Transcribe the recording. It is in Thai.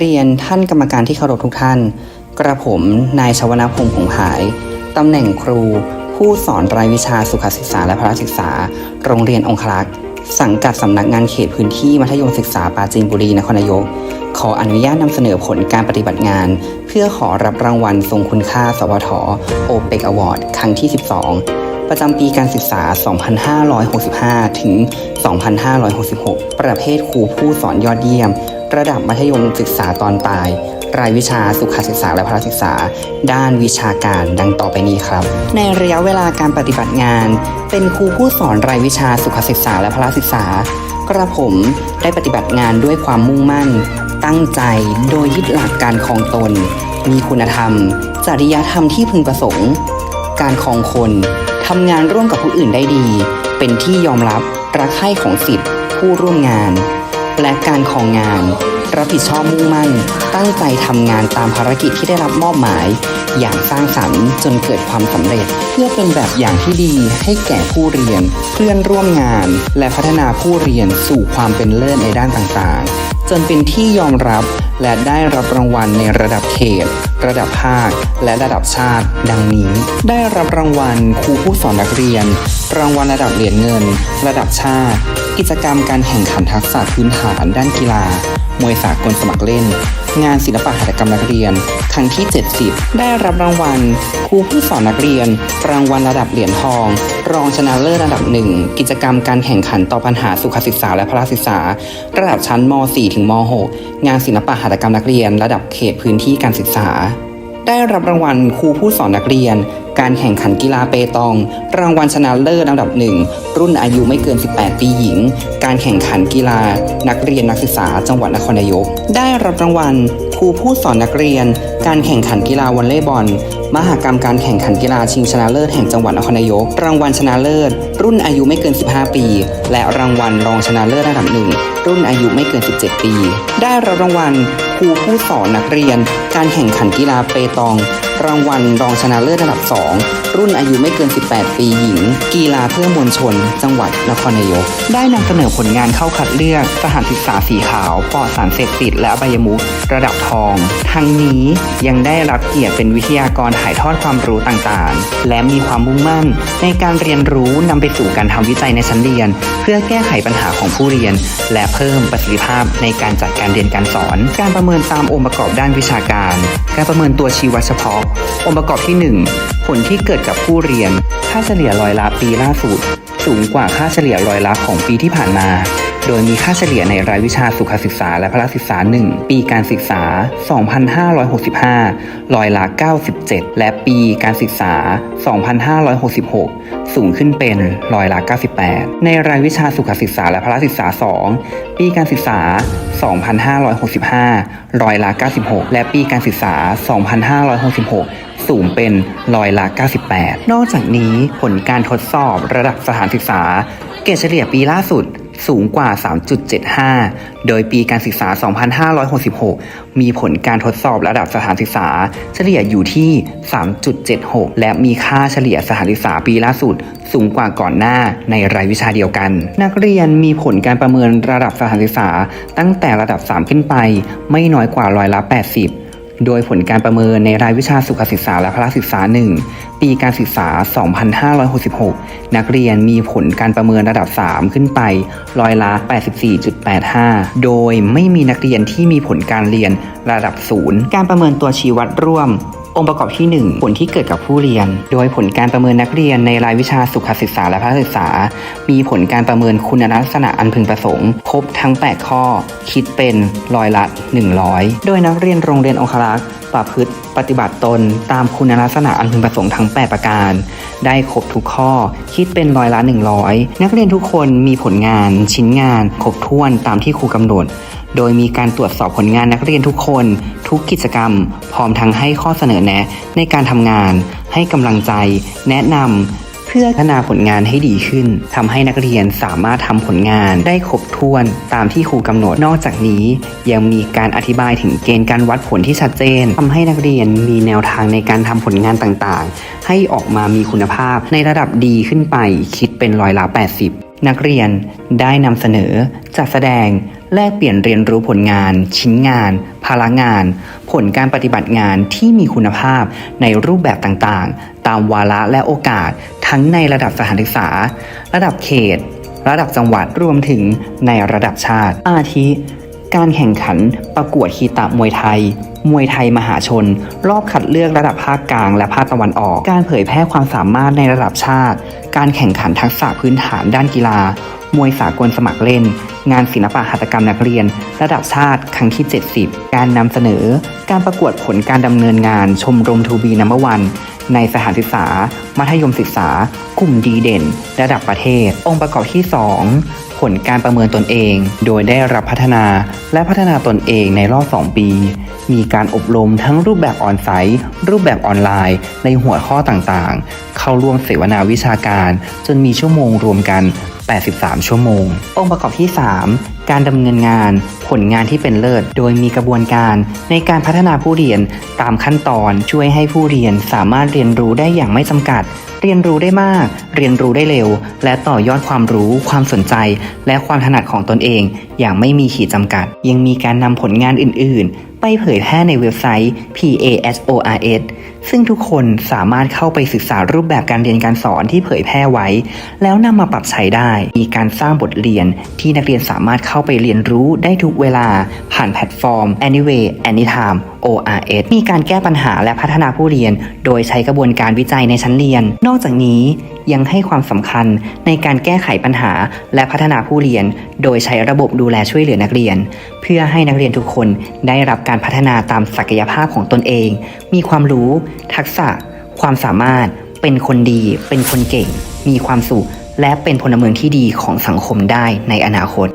เรียนท่านกรรมการที่เคารพทุกท่าน กระผมนายชวนพงษ์ผงหาย ตำแหน่งครู ผู้สอนรายวิชาสุขศึกษาและพละศึกษา โรงเรียนองคลักษ์สังกัดสำนักงานเขตพื้นที่มัธยมศึกษาปราจีนบุรีนครนายก ขออนุญาตนำเสนอผลการปฏิบัติงาน เพื่อขอรับรางวัลทรงคุณค่า สวท โอเปกอวอร์ด ครั้งที่ 12 ประจำปีการศึกษา 2565 ถึง 2566 ประเภทครูผู้สอนยอดเยี่ยม ระดับมัธยมศึกษาตอนปลาย รายวิชาสุขศึกษาและพละศึกษา ด้านวิชาการดังต่อไปนี้ครับ ในระยะเวลาการปฏิบัติงาน เป็นครูผู้สอนรายวิชาสุขศึกษาและพละศึกษา กระผมได้ปฏิบัติงานด้วยความมุ่งมั่น ตั้งใจโดยยึดหลักการคองตน มีคุณธรรม จริยธรรมที่พึงประสงค์การคองคน ทำงานร่วมกับผู้อื่นได้ดี เป็นที่ยอมรับรักใคร่ของสิทธิผู้ร่วมงาน และการของงาน รับผิดชอบมุ่งมั่น ตั้งใจทำงานตามภารกิจที่ได้รับมอบหมาย อย่างสร้างสรรค์จนเกิดความสำเร็จ เพื่อเป็นแบบอย่างที่ดีให้แก่ผู้เรียน เพื่อนร่วมงาน และพัฒนาผู้เรียนสู่ความเป็นเลิศในด้านต่างๆจนเป็นที่ยอมรับและได้รับรางวัลในระดับเขต ระดับภาค และระดับชาติ ดังนี้ ได้รับรางวัลครูผู้สอนนักเรียน รางวัลระดับเหรียญเงิน ระดับชาติ กิจกรรมการแข่งขันทักษะพื้นฐานด้านกีฬา มวยสากลสมัครเล่น งานศิลปะหัตถกรรมนักเรียน ครั้งที่ 70 ได้รับรางวัล ครูผู้สอนนักเรียน รางวัลระดับเหรียญทอง รองชนะเลิศระดับหนึ่งกิจกรรมการแข่งขันต่อปัญหาสุขศึกษาและพละศึกษา ระดับชั้นม .4 ถึงม .6 งานศิลปะหัตถกรรมนักเรียน ระดับเขตพื้นที่การศึกษา ได้รับรางวัลครูผู้สอนนักเรียน การแข่งขันกีฬาเปตอง รางวัลชนะเลิศอันดับหนึ่งรุ่นอายุไม่เกิน 18 ปีหญิง การแข่งขันกีฬา นักเรียนนักศึกษาจังหวัดนครนายก ได้รับรางวัลครูผู้สอนนักเรียน การแข่งขันกีฬาวอลเลย์บอล มหากรรมการแข่งขันกีฬาชิงชนะเลิศแห่งจังหวัดนครนายก รางวัลชนะเลิศ รุ่นอายุไม่เกิน 15 ปี และรางวัลรองชนะเลิศอันดับหนึ่งรุ่นอายุไม่เกิน 17 ปี ได้รับรางวัล ครูผู้สอนนักเรียน การแข่งขันกีฬาเปตอง รางวัลรองชนะเลิศอันดับ 2 รุ่นอายุไม่เกิน 18 ปีหญิง กีฬาเพื่อมวลชน จังหวัดนครนายก ได้นำเสนอผลงานเข้าคัดเลือกสถานศึกษาสีขาวปลอดสารเสพติดและอบายมุขระดับทอง ทั้งนี้ยังได้รับเกียรติเป็นวิทยากรถ่ายทอดความรู้ต่างๆ และมีความมุ่งมั่น ในการเรียนรู้นำไปสู่การทำวิจัยในชั้นเรียน เพื่อแก้ไขปัญหาของผู้เรียน และเพิ่มประสิทธิภาพในการจัดการเรียนการสอน การประเมินตามองค์ประกอบด้านวิชาการ การประเมินตัวชี้วัดเฉพาะ องค์ประกอบที่ 1 ผลที่เกิดกับผู้เรียน ค่าเฉลี่ยรอยละปีล่าสุด สูงกว่าค่าเฉลี่ยรอยละของปีที่ผ่านมา โดยมีค่าเฉลี่ยในรายวิชาสุขศึกษาและพละศึกษา 1 ปีการศึกษา 2565 ร้อยละ 97 และปีการศึกษา 2566 สูงขึ้นเป็นร้อยละ 98 ในรายวิชาสุขศึกษาและพละศึกษา 2 ปีการศึกษา 2565 ร้อยละ 96 และปีการศึกษา 2566สูงเป็นร้อยละ 98 นอกจากนี้ผลการทดสอบระดับสถานศึกษา เกรดเฉลี่ยปีล่าสุด สูงกว่า 3.75 โดยปีการศึกษา 2566 มีผลการทดสอบระดับสถานศึกษา เฉลี่ยอยู่ที่ 3.76 และมีค่าเฉลี่ยสถานศึกษาปีล่าสุด สูงกว่าก่อนหน้าในรายวิชาเดียวกัน นักเรียนมีผลการประเมินระดับสถานศึกษา ตั้งแต่ระดับ 3 ขึ้นไป ไม่น้อยกว่าร้อยละ 80 โดยผลการประเมินในรายวิชาสุขศึกษาและพละศึกษา 1 ปีการศึกษา 2566 นักเรียนมีผลการประเมินระดับ 3 ขึ้นไปร้อยละ 84.85 โดยไม่มีนักเรียนที่มีผลการเรียนระดับ 0 การประเมินตัวชี้วัดร่วม องค์ประกอบที่ 1 ผลที่เกิดกับผู้เรียน โดยผลการประเมินนักเรียนในรายวิชาสุขศึกษาและภาคศึกษา มีผลการประเมินคุณลักษณะอันพึงประสงค์ ครบทั้ง 8 ข้อ คิดเป็นร้อยละ 100 โดยนักเรียนโรงเรียนองครักษ์ประพฤติ ปฏิบัติตนตามคุณลักษณะอันพึงประสงค์ทั้ง 8 ประการ ได้ครบทุกข้อ คิดเป็นร้อยละ 100 นักเรียนทุกคนมีผลงานชิ้นงาน ครบถ้วนตามที่ครูกำหนด โดยมีการตรวจสอบผลงานนักเรียนทุกคน ทุกกิจกรรม พร้อมทั้งให้ข้อเสนอแนะในการทำงาน ให้กำลังใจ แนะนำ พื่อพัฒนาผลงานให้ดีขึ้นทำให้นักเรียนสามารถทำผลงานได้ครบถ้วนตามที่ครูกำหนดนอกจากนี้ ยังมีการอธิบายถึงเกณฑ์การวัดผลที่ชัดเจนทำให้นักเรียนมีแนวทางในการทำผลงานต่างๆ ให้ออกมามีคุณภาพในระดับดีขึ้นไปคิดเป็นร้อยละ 80 นักเรียนได้นำเสนอจัดแสดง แลกเปลี่ยนเรียนรู้ผลงาน ชิ้นงานพลังงาน ผลการปฏิบัติงานที่มีคุณภาพในรูปแบบต่างๆ ตามวาระและโอกาส ทั้งในระดับสถานศึกษา ระดับเขต ระดับจังหวัดรวมถึงในระดับชาติ อาทิ การแข่งขันประกวดคีตะมวยไทยมวยไทยมหาชน รอบคัดเลือกระดับภาคกลางและภาคตะวันออก การเผยแพร่ความสามารถในระดับชาติ การแข่งขันทักษะพื้นฐานด้านกีฬา มวยสากลสมัครเล่น งานศิลปะหัตถกรรมนักเรียน ระดับชาติครั้งที่ 70 การนำเสนอ การประกวดผลการดำเนินงานชมรมทูบีนัมเบอร์วันในสถานศึกษา มัธยมศึกษา กลุ่มดีเด่น ระดับประเทศ องค์ประกอบที่ 2 ผลการประเมินตนเอง โดยได้รับพัฒนาและพัฒนาตนเองในรอบ 2 ปี มีการอบรมทั้งรูปแบบออนไซต์ รูปแบบออนไลน์ ในหัวข้อต่างๆ เข้าร่วมเสวนาวิชาการ จนมีชั่วโมงรวมกัน 83 ชั่วโมง องค์ประกอบที่ 3 การดำเนินงาน ผลงานที่เป็นเลิศ โดยมีกระบวนการในการพัฒนาผู้เรียนตามขั้นตอนช่วยให้ผู้เรียนสามารถเรียนรู้ได้อย่างไม่จำกัด เรียนรู้ได้มาก เรียนรู้ได้เร็ว และต่อยอดความรู้ ความสนใจ และความถนัดของตนเอง อย่างไม่มีขีดจำกัด ยังมีการนำผลงานอื่น ๆ ไปเผยแพร่ในเว็บไซต์ PASORS ซึ่งทุกคนสามารถเข้าไปศึกษารูปแบบการเรียนการสอนที่เผยแพร่ไว้ แล้วนำมาปรับใช้ได้ มีการสร้างบทเรียนที่นักเรียนสามารถเข้าไปเรียนรู้ได้ทุกเวลาผ่านแพลตฟอร์ม Anyway Anytime ORS มีการแก้ปัญหาและพัฒนาผู้เรียน โดยใช้กระบวนการวิจัยในชั้นเรียน นอกจากนี้ยังให้ความสำคัญในการแก้ไขปัญหาและพัฒนาผู้เรียน โดยใช้ระบบดูแลช่วยเหลือนักเรียน เพื่อให้นักเรียนทุกคนได้รับการพัฒนาตามศักยภาพของตนเอง มีความรู้ ทักษะ ความสามารถ เป็นคนดี เป็นคนเก่ง มีความสุข และเป็นพลเมืองที่ดีของสังคมได้ในอนาคต